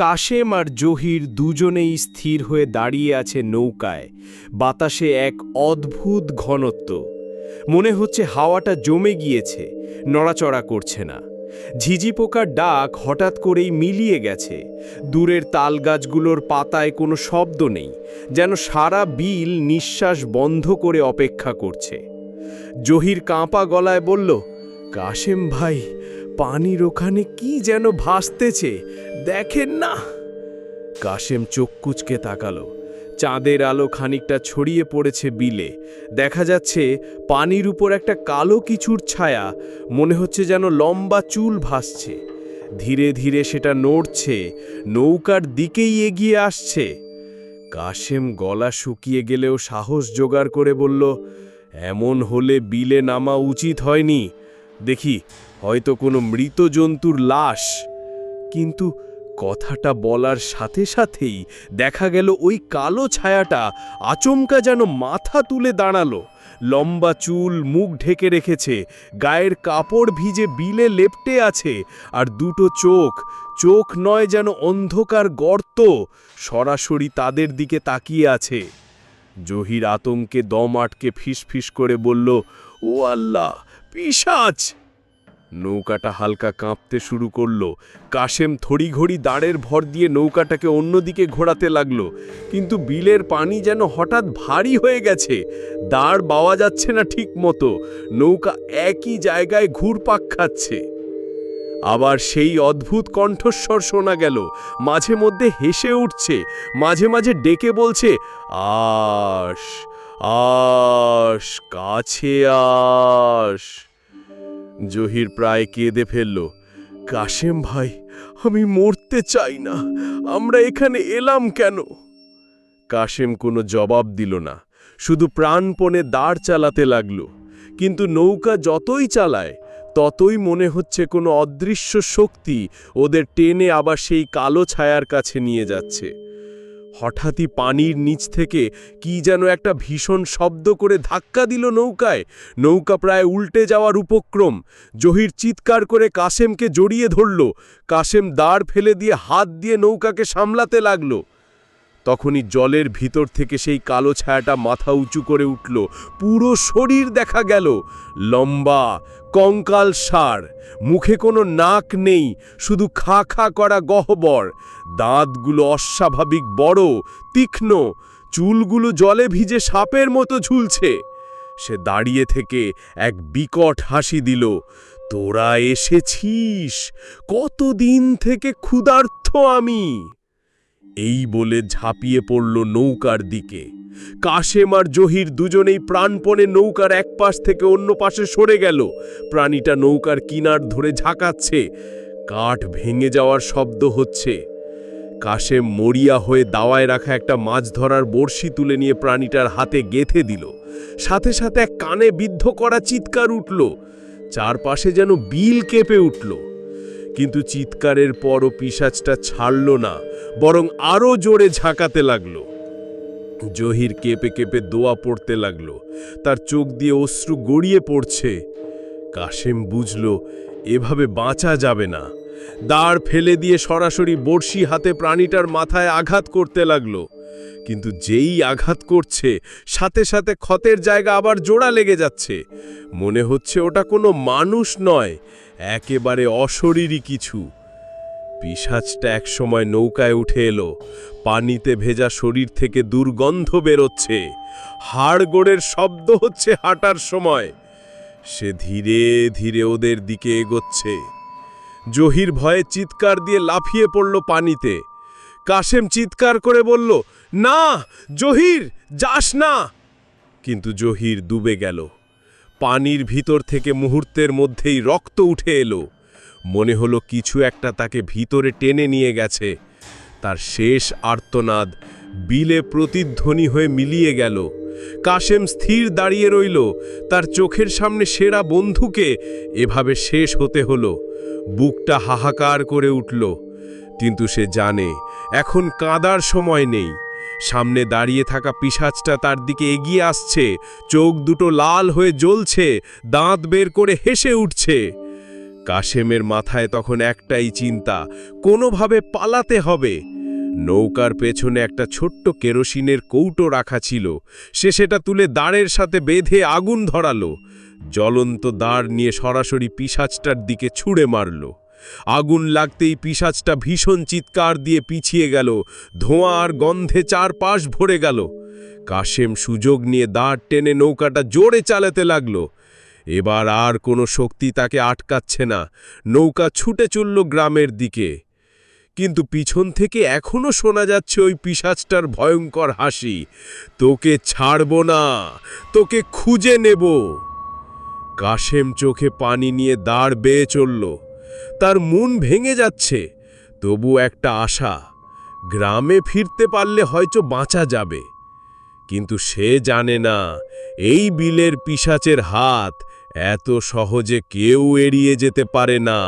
কাশেম আর জহির দুজনেই স্থির হয়ে দাঁড়িয়ে আছে নৌকায়। বাতাসে এক অদ্ভুত ঘনত্ব। মনে হচ্ছে হাওয়াটা জমে গিয়েছে, নড়াচড়া করছে না। ঝিঝি পোকার ডাক হঠাৎ করেই মিলিয়ে গেছে। দূরের তালগাছগুলোর পাতায় কোনো শব্দ নেই, যেন সারা বিল নিঃশ্বাস বন্ধ করে অপেক্ষা করছে। জহির কাঁপা গলায় বলল, কাশেম ভাই, পানির ওখানে কি যেন ভাসতেছে? দেখেন না। কাশেম চোখ কুচকে তাকালো। চাঁদের আলো খানিকটা ছড়িয়ে পড়েছে বিলে। দেখা যাচ্ছে পানির উপর একটা কালো কিছুর ছায়া, মনে হচ্ছে যেন লম্বা চুল ভাসছে। ধীরে ধীরে সেটা নড়ছে, নৌকার দিকেই এগিয়ে আসছে। কাশেম গলা শুকিয়ে গেলেও সাহস জোগাড় করে বলল, এমন হলে বিলে নামা উচিত হয়নি। দেখি, হয়তো কোনো মৃত জন্তুর লাশ। কিন্তু কথাটা বলার সাথে সাথেই দেখা গেল ওই কালো ছায়াটা আচমকা যেন মাথা তুলে দাঁড়াল। লম্বা চুল মুখ ঢেকে রেখেছে, গায়ের কাপড় ভিজে বিলে লেপটে আছে, আর দুটো চোখ চোখ নয় যেন অন্ধকার গর্ত, সরাসরি তাদের দিকে তাকিয়ে আছে। জহির আতঙ্কে দম আটকে ফিস ফিস করে বলল, ও আল্লাহ পিসাচ নৌকাটা হালকা কাঁপতে শুরু করল। কাশেম থড়িঘড়ি দাঁড়ের ভর দিয়ে নৌকাটাকে অন্যদিকে ঘোরাতে লাগল। কিন্তু বিলের পানি যেন হঠাৎ ভারী হয়ে গেছে। দাঁড় পাওয়া যাচ্ছে না ঠিক মতো নৌকা একই জায়গায় ঘুরপাক খাচ্ছে। আবার সেই অদ্ভুত কণ্ঠস্বর শোনা গেল। মাঝে মধ্যে হেসে উঠছে। মাঝে মাঝে ডেকে বলছে আস আস কাছে আস জহির প্রায় কেঁদে ফেলল, কাশেম ভাই, আমি মরতে চাই না, আমরা এখানে এলাম কেন? কাশেম কোনো জবাব দিল না, শুধু প্রাণপণে দাঁড় চালাতে লাগল, কিন্তু নৌকা যতই চালায়, ততই মনে হচ্ছে কোনো অদৃশ্য শক্তি ওদের টেনে আবার সেই কালো ছায়ার কাছে নিয়ে যাচ্ছে। হঠাৎই পানির নিচ থেকে কি যেন একটা ভীষণ শব্দ করে ধাক্কা দিল নৌকায়। নৌকা প্রায় উল্টে যাওয়ার উপক্রম। জহির চিৎকার করে কাশেমকে জড়িয়ে ধরল। কাশেম দাঁড় ফেলে দিয়ে হাত দিয়ে নৌকাকে সামলাতে লাগল। তখনই জলের ভিতর থেকে সেই কালো ছায়াটা মাথা উঁচু করে উঠল। পুরো শরীর দেখা গেল। লম্বা, কঙ্কাল সার। মুখে কোনো নাক নেই, শুধু খা খা করা গহ্বর। দাঁতগুলো অস্বাভাবিক বড়, তীক্ষ্ণ। চুলগুলো জলে ভিজে সাপের মতো ঝুলছে। সে দাঁড়িয়ে থেকে এক বিকট হাসি দিল, তোরা এসেছিস? কতদিন থেকে ক্ষুধার্থ আমি? এই বলে ঝাঁপিয়ে পড়ল নৌকার দিকে। কাশেম আর জহির দুজনেই প্রাণপণে নৌকার এক পাশ থেকে অন্য পাশে সরে গেল। প্রাণীটা নৌকার কিনার ধরে ঝাঁকাচ্ছে। কাঠ ভেঙে যাওয়ার শব্দ হচ্ছে। কাশেম মরিয়া হয়ে দাওয়ায় রাখা একটা মাছ ধরার বড়শি তুলে নিয়ে প্রাণীটার হাতে গেথে দিল। সাথে সাথে এক কানে বিদ্ধ করা চিৎকার উঠল। চারপাশে যেন বিল কেঁপে উঠল। কিন্তু চিৎকারের পরও পিসাজটা ছাড়ল না, বরং আরও জোরে ঝাঁকাতে লাগল। জহির কেঁপে কেঁপে দোয়া পড়তে লাগল। তার চোখ দিয়ে অশ্রু গড়িয়ে পড়ছে। কাশেম বুঝল, এভাবে বাঁচা যাবে না। দাঁড় ফেলে দিয়ে সরাসরি বড়শি হাতে প্রাণীটার মাথায় আঘাত করতে লাগল। কিন্তু যেই আঘাত করছে, সাথে সাথে ক্ষতের জায়গা আবার জোড়া লেগে যাচ্ছে। মনে হচ্ছে ওটা কোনো মানুষ নয়, একেবারে অশরীরই কিছু। পিসাজটা একসময় নৌকায় উঠে এলো, পানিতে ভেজা শরীর থেকে দুর্গন্ধ বেরোচ্ছে, হাড়গোড়ের শব্দ হচ্ছে হাঁটার সময়। সে ধীরে ধীরে ওদের দিকে এগোচ্ছে। জহির ভয়ে চিৎকার দিয়ে লাফিয়ে পড়ল পানিতে। কাশেম চিৎকার করে বলল, না, জহির, যাস না। কিন্তু জহির ডুবে গেল। পানির ভিতর থেকে মুহূর্তের মধ্যেই রক্ত উঠে এলো। মনে হলো কিছু একটা তাকে ভিতরে টেনে নিয়ে গেছে। তার শেষ আর্তনাদ বিলে প্রতিধ্বনি হয়ে মিলিয়ে গেল। কাশেম স্থির দাঁড়িয়ে রইল। তার চোখের সামনে সেরা বন্ধুকে এভাবে শেষ হতে হলো। বুকটা হাহাকার করে উঠল। কিন্তু সে জানে, এখন কাঁদার সময় নেই। সামনে দাঁড়িয়ে থাকা পিসাজটা তার দিকে এগিয়ে আসছে, চোখ দুটো লাল হয়ে জ্বলছে, দাঁত বের করে হেসে উঠছে। কাশেমের মাথায় তখন একটাই চিন্তা, কোনোভাবে পালাতে হবে। নৌকার পেছনে একটা ছোট্ট কেরোসিনের কৌটো রাখা ছিল, সে সেটা তুলে দাঁড়ের সাথে বেঁধে আগুন ধরালো। জ্বলন্ত দাঁড় নিয়ে সরাসরি পিসাজটার দিকে ছুঁড়ে মারল। আগুন লাগতেই পিসাজটা ভীষণ চিৎকার দিয়ে পিছিয়ে গেল ধোঁয়া আর গন্ধে চারপাশ ভরে গেল। কাশেম সুযোগ নিয়ে দাঁড় টেনে নৌকাটা জোরে চালাতে লাগল। এবার আর কোনো শক্তি তাকে আটকাচ্ছে না, নৌকা ছুটে চলল গ্রামের দিকে। কিন্তু পিছন থেকে এখনও শোনা যাচ্ছে ওই পিসাজটার ভয়ঙ্কর হাসি, তোকে ছাড়ব না, তোকে খুঁজে নেব। কাশেম চোখে পানি নিয়ে দাঁড় বেয়ে চলল। তার মন ভেঙে যাচ্ছে। তবু একটা আশা, গ্রামে ফিরতে পারলে হয়তো বাঁচা যাবে। কিন্তু সে জানে না, এই বিলের পিসাচের হাত এত সহজে কেউ এড়িয়ে যেতে পারে না।